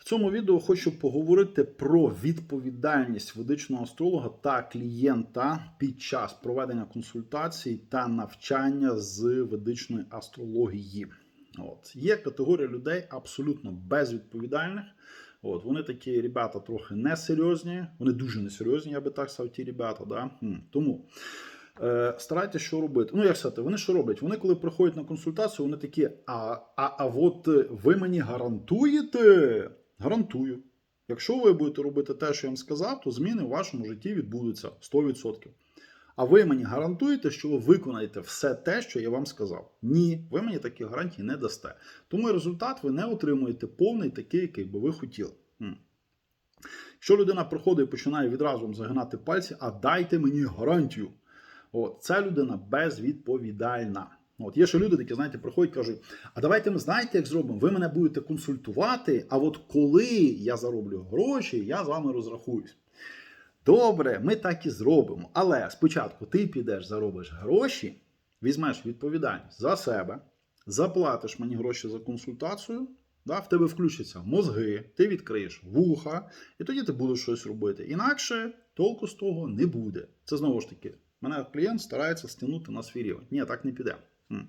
В цьому відео хочу поговорити про відповідальність ведичного астролога та клієнта під час проведення консультацій та навчання з ведичної астрології. От. Є категорія людей абсолютно безвідповідальних. От, вони такі ребята трохи несерйозні, вони дуже несерйозні, я би так сказав, ті ребята. Да? Тому е, старайтеся, що робити. Ну, як сказати, вони що роблять? Вони, коли приходять на консультацію, вони такі: а, а, а от ви мені гарантуєте? Гарантую. Якщо ви будете робити те, що я вам сказав, то зміни в вашому житті відбудуться 100%. А ви мені гарантуєте, що ви виконаєте все те, що я вам сказав? Ні, ви мені такі гарантії не дасте. Тому результат ви не отримуєте повний такий, який би ви хотіли. Якщо людина приходить і починає відразу загинати пальці, а дайте мені гарантію. От, ця людина безвідповідальна. От є ще люди, які, знаєте, приходять кажуть: а давайте ми знаєте, як зробимо? Ви мене будете консультувати, а от коли я зароблю гроші, я з вами розрахуюсь. Добре, ми так і зробимо. Але спочатку ти підеш, заробиш гроші, візьмеш відповідальність за себе, заплатиш мені гроші за консультацію, да, в тебе включаться мозги, ти відкриєш вуха, і тоді ти будеш щось робити. Інакше толку з того не буде. Це знову ж таки, мене клієнт старається стягнути на свій рівень. Ні, так не піде. М.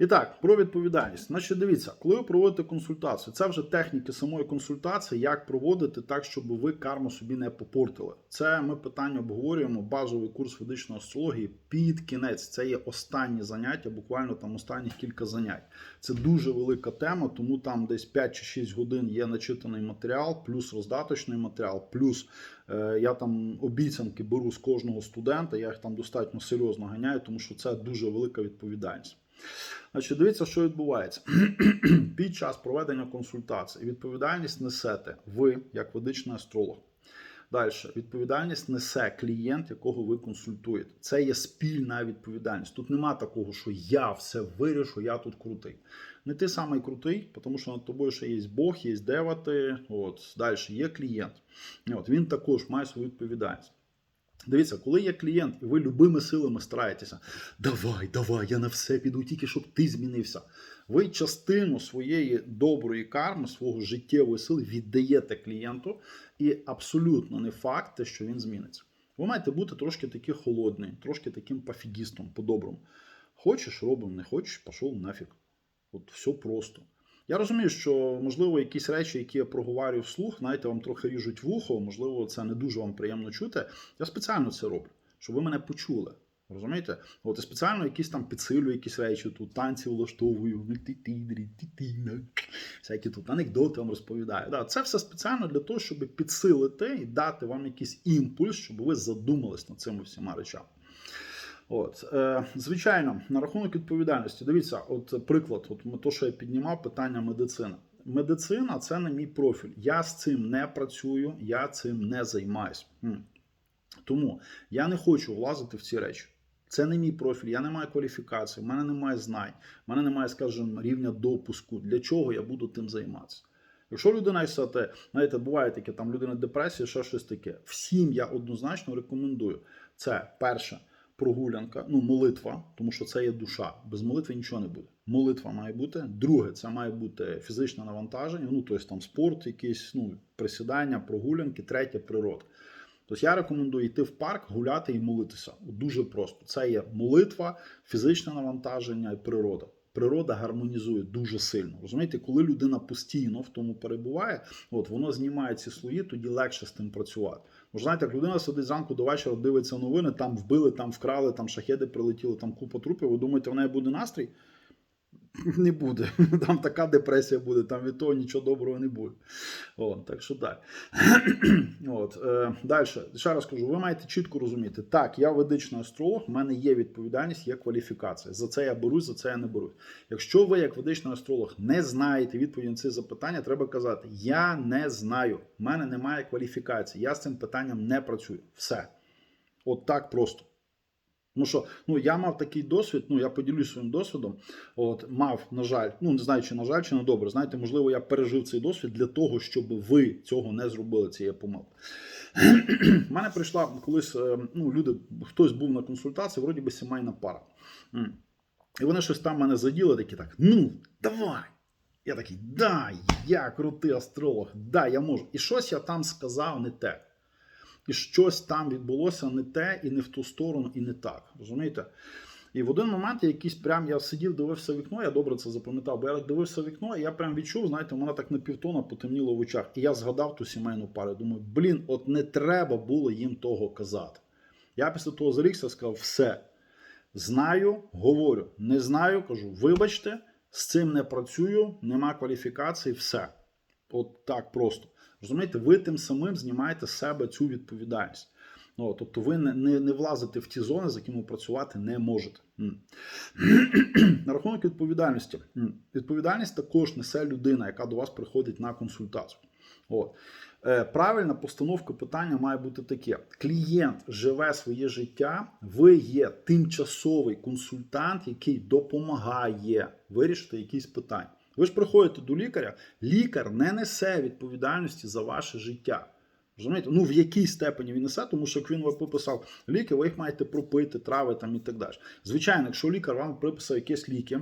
І так, про відповідальність. Значить, дивіться, коли ви проводите консультацію, це вже техніки самої консультації, як проводити так, щоб ви карму собі не попортили. Це ми питання обговорюємо, базовий курс ведичної астрології під кінець. Це є останні заняття, буквально там останніх кілька занять. Це дуже велика тема, тому там десь 5 чи 6 годин є начитаний матеріал, плюс роздаточний матеріал, плюс е, я там обіцянки беру з кожного студента. Я їх там достатньо серйозно ганяю, тому що це дуже велика відповідальність. Значить, дивіться, що відбувається. Під час проведення консультації відповідальність несете ви, як ведичний астролог. Далі, відповідальність несе клієнт, якого ви консультуєте. Це є спільна відповідальність. Тут нема такого, що я все вирішу, я тут крутий. Не ти самий крутий, тому що над тобою ще є Бог, є девати. От далі є клієнт. От він також має свою відповідальність. Дивіться, коли є клієнт, і ви любими силами стараєтеся, давай, давай, я на все піду, тільки щоб ти змінився. Ви частину своєї доброї карми, свого життєвої сили віддаєте клієнту, і абсолютно не факт, що він зміниться. Ви маєте бути трошки такий холодний, трошки таким пофігістом, по-доброму. Хочеш, робимо, не хочеш, пішов нафіг. От все просто. Я розумію, що можливо якісь речі, які я проговорюю вслух, знаєте, вам трохи ріжуть вухо, можливо, це не дуже вам приємно чути. Я спеціально це роблю, щоб ви мене почули. Розумієте? От і спеціально якісь там підсилюю якісь речі, тут танці влаштовую, ну, ти-ти, всякі тут анекдоти вам розповідаю. Да, це все спеціально для того, щоб підсилити і дати вам якийсь імпульс, щоб ви задумались над цими всіма речами. От, е, звичайно, на рахунок відповідальності. Дивіться, от приклад, от то, що я піднімав, питання медицини. Медицина це не мій профіль. Я з цим не працюю, я цим не займаюсь. Тому я не хочу влазити в ці речі. Це не мій профіль, я не маю кваліфікації, в мене немає знань, в мене немає, скажімо, рівня допуску. Для чого я буду тим займатися? Якщо людина сказати, знаєте, буває таке, там людина депресія, ще щось таке. Всім я однозначно рекомендую. Це перше прогулянка, ну молитва, тому що це є душа. Без молитви нічого не буде. Молитва має бути. Друге, це має бути фізичне навантаження, ну тобто там спорт, якісь ну, присідання, прогулянки. Третє природа. Тобто я рекомендую йти в парк, гуляти і молитися. Дуже просто. Це є молитва, фізичне навантаження і природа. Природа гармонізує дуже сильно. Розумієте, коли людина постійно в тому перебуває, от воно знімає ці слої, тоді легше з тим працювати. Може, знаєте, як людина сидить зранку до вечора, дивиться новини, там вбили, там вкрали, там шахеди прилетіли, там купа трупів. Ви думаєте, в неї буде настрій? Не буде. Там така депресія буде, там від того нічого доброго не буде. О, так що так. От, е, далі, ще раз кажу, ви маєте чітко розуміти, так, я ведичний астролог, в мене є відповідальність, є кваліфікація. За це я берусь, за це я не берусь. Якщо ви, як ведичний астролог, не знаєте відповіді на ці запитання, треба казати: Я не знаю, в мене немає кваліфікації, я з цим питанням не працюю. Все. От так просто. Тому що ну, я мав такий досвід, ну я поділюсь своїм досвідом. От мав, на жаль, ну не знаю, чи на жаль, чи на добре. Знаєте, можливо, я пережив цей досвід для того, щоб ви цього не зробили, цієї помилки. У мене прийшла колись е, ну, люди, хтось був на консультації, вроді би сімейна пара. І вони щось там мене заділи, такі так: ну, давай. Я такий, да, я крутий астролог, да, я можу. І щось я там сказав не те. І щось там відбулося не те, і не в ту сторону, і не так. Розумієте? І в один момент якийсь прям я сидів, дивився вікно, я добре це запам'ятав, бо я дивився вікно, і я прям відчув, знаєте, мене так на півтона потемніло в очах. І я згадав ту сімейну пару. Думаю, блін, от не треба було їм того казати. Я після того зарікся, сказав, все. Знаю, говорю, не знаю, кажу, вибачте, з цим не працюю, нема кваліфікації, все. От так просто. Розумієте, ви тим самим знімаєте з себе цю відповідальність. Ну, тобто ви не, не, не влазите в ті зони, з якими працювати не можете. На рахунок відповідальності. Відповідальність також несе людина, яка до вас приходить на консультацію. От. Е, Правильна постановка питання має бути таке: клієнт живе своє життя, ви є тимчасовий консультант, який допомагає вирішити якісь питання. Ви ж приходите до лікаря, лікар не несе відповідальності за ваше життя. Розумієте? Ну, в якій степені він несе, тому що як він вам виписав ліки, ви їх маєте пропити, трави там і так далі. Звичайно, якщо лікар вам приписав якісь ліки,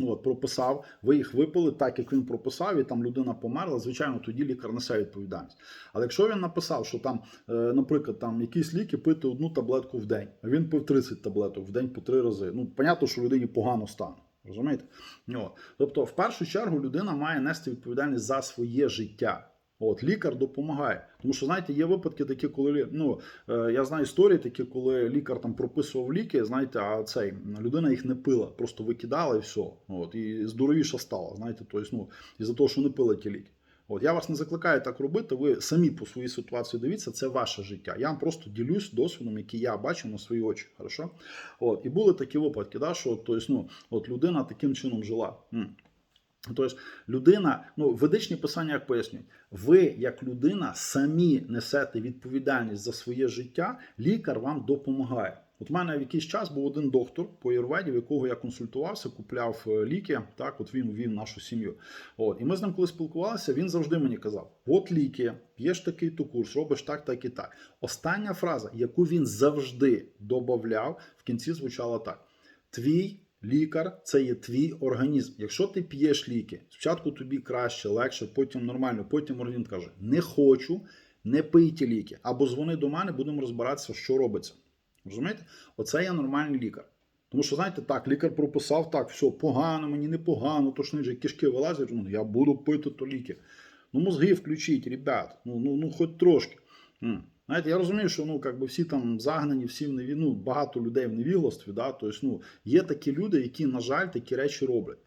От, прописав, ви їх випили так, як він прописав, і там людина померла. Звичайно, тоді лікар несе відповідальність. Але якщо він написав, що там, е, наприклад, там якісь ліки пити одну таблетку в день, а він пив 30 таблеток в день по три рази. Ну, понятно, що людині погано стане. Розумієте? От. Тобто, в першу чергу, людина має нести відповідальність за своє життя. От лікар допомагає, тому що знаєте, є випадки такі, коли ну е, я знаю історії, такі, коли лікар там прописував ліки, знаєте, а цей людина їх не пила, просто викидала і все. От і здоровіша стала. Знаєте, тобто, ну із-за того, що не пила ті ліки. От я вас не закликаю так робити. Ви самі по своїй ситуації дивіться, це ваше життя. Я вам просто ділюсь досвідом, який я бачив на свої очі. Хорошо? От і були такі випадки, да, що тобто, ну, от людина таким чином жила. Тобто людина, ну ведичні писання як пояснюють, ви як людина самі несете відповідальність за своє життя, лікар вам допомагає. От в мене в якийсь час був один доктор по Юрведі, в якого я консультувався, купляв е, ліки. Так, от він вів нашу сім'ю. От і ми з ним, коли спілкувалися, він завжди мені казав: от ліки, п'єш такий то курс, робиш так, так і так. Остання фраза, яку він завжди додавав, в кінці звучала так: твій. Лікар це є твій організм. Якщо ти п'єш ліки, спочатку тобі краще, легше, потім нормально, потім організм каже: не хочу, не пий ті ліки. Або дзвони до мене, будемо розбиратися, що робиться. Розумієте? Оце є нормальний лікар. Тому що, знаєте, так, лікар прописав, так, все, погано, мені не погано, то ж же кишки вилазять, ну, я буду пити то ліки. Ну, мозги включіть, ребят, ну, ну, ну хоч трошки. М. Знаєте, я розумію, що ну, как би всі там загнані, всі в неві... ну, багато людей в невігластві. Да? Тобто, ну, є такі люди, які, на жаль, такі речі роблять.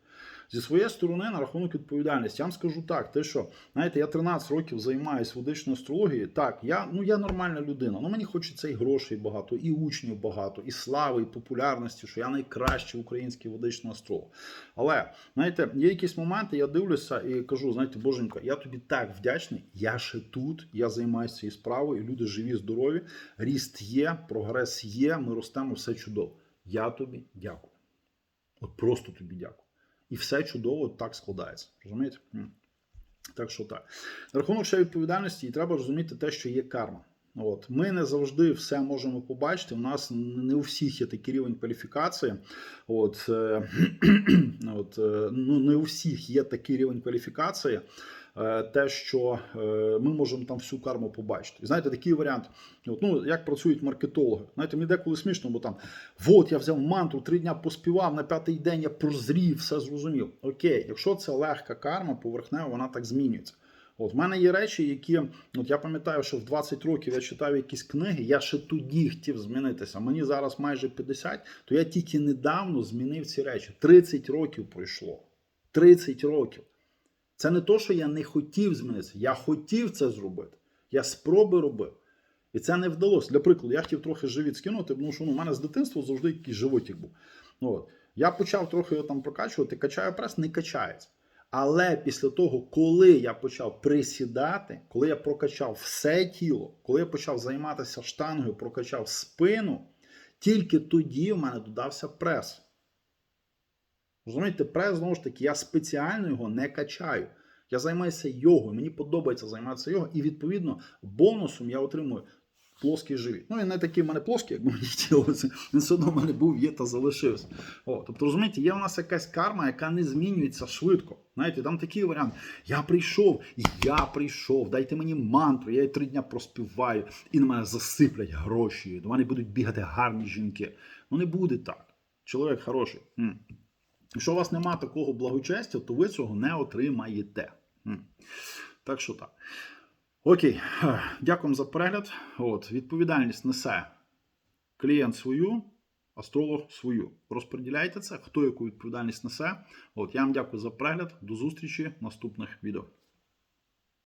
Зі своєї сторони, на рахунок відповідальності, я вам скажу так: те, що знаєте, я 13 років займаюся ведичною астрологією. Так, я ну я нормальна людина. Ну мені хочеться і грошей багато, і учнів багато, і слави, і популярності, що я найкращий український ведичний астролог. Але знаєте, є якісь моменти, я дивлюся і кажу: знаєте, боженька, я тобі так вдячний. Я ще тут, я займаюся цією справою, і люди живі, здорові, ріст є, прогрес є. Ми ростемо, все чудово. Я тобі дякую. От просто тобі дякую. І все чудово так складається. Розумієте? Так що так. На рахунок ще відповідальності, і треба розуміти те, що є карма. От. Ми не завжди все можемо побачити. У нас не у всіх є такий рівень кваліфікації. От, е, от, е, ну, не у всіх є такий рівень кваліфікації. Е, Те, що е, ми можемо там всю карму побачити. І знаєте, такий варіант, от, ну, як працюють маркетологи. Знаєте, мені деколи смішно, бо там от я взяв мантру, три дня поспівав, на п'ятий день я прозрів, все зрозумів. Окей, якщо це легка карма, поверхнева, вона так змінюється. От в мене є речі, які от я пам'ятаю, що в 20 років я читав якісь книги. Я ще тоді хотів змінитися. Мені зараз майже 50, то я тільки недавно змінив ці речі. 30 років пройшло. 30 років. Це не то, що я не хотів змінитися. Я хотів це зробити. Я спроби робив. І це не вдалося. Для прикладу, я хотів трохи живіт скинути, тому що ну, у мене з дитинства завжди якийсь животик був. Ну, от. Я почав трохи його там прокачувати, качаю прес, не качається. Але після того, коли я почав присідати, коли я прокачав все тіло, коли я почав займатися штангою, прокачав спину, тільки тоді в мене додався прес. Розумієте, прес, знову ж таки, я спеціально його не качаю. Я займаюся йогою, мені подобається займатися йогою, і відповідно бонусом я отримую плоский живіт. Ну і не такий в мене плоский, як мені хотілося. Він все одно в мене був, є та залишився. О, тобто, розумієте, є в нас якась карма, яка не змінюється швидко. Знаєте, там такий варіант. Я прийшов, я прийшов, дайте мені мантру, я її три дня проспіваю, і на мене засиплять гроші. До мене будуть бігати гарні жінки. Ну не буде так. Чоловік хороший. Якщо у вас немає такого благочестя, то ви цього не отримаєте. Так що так. Окей, дякую за перегляд. От, відповідальність несе клієнт свою, астролог свою. Розподіляйте це, хто яку відповідальність несе. От, я вам дякую за перегляд. До зустрічі в наступних відео.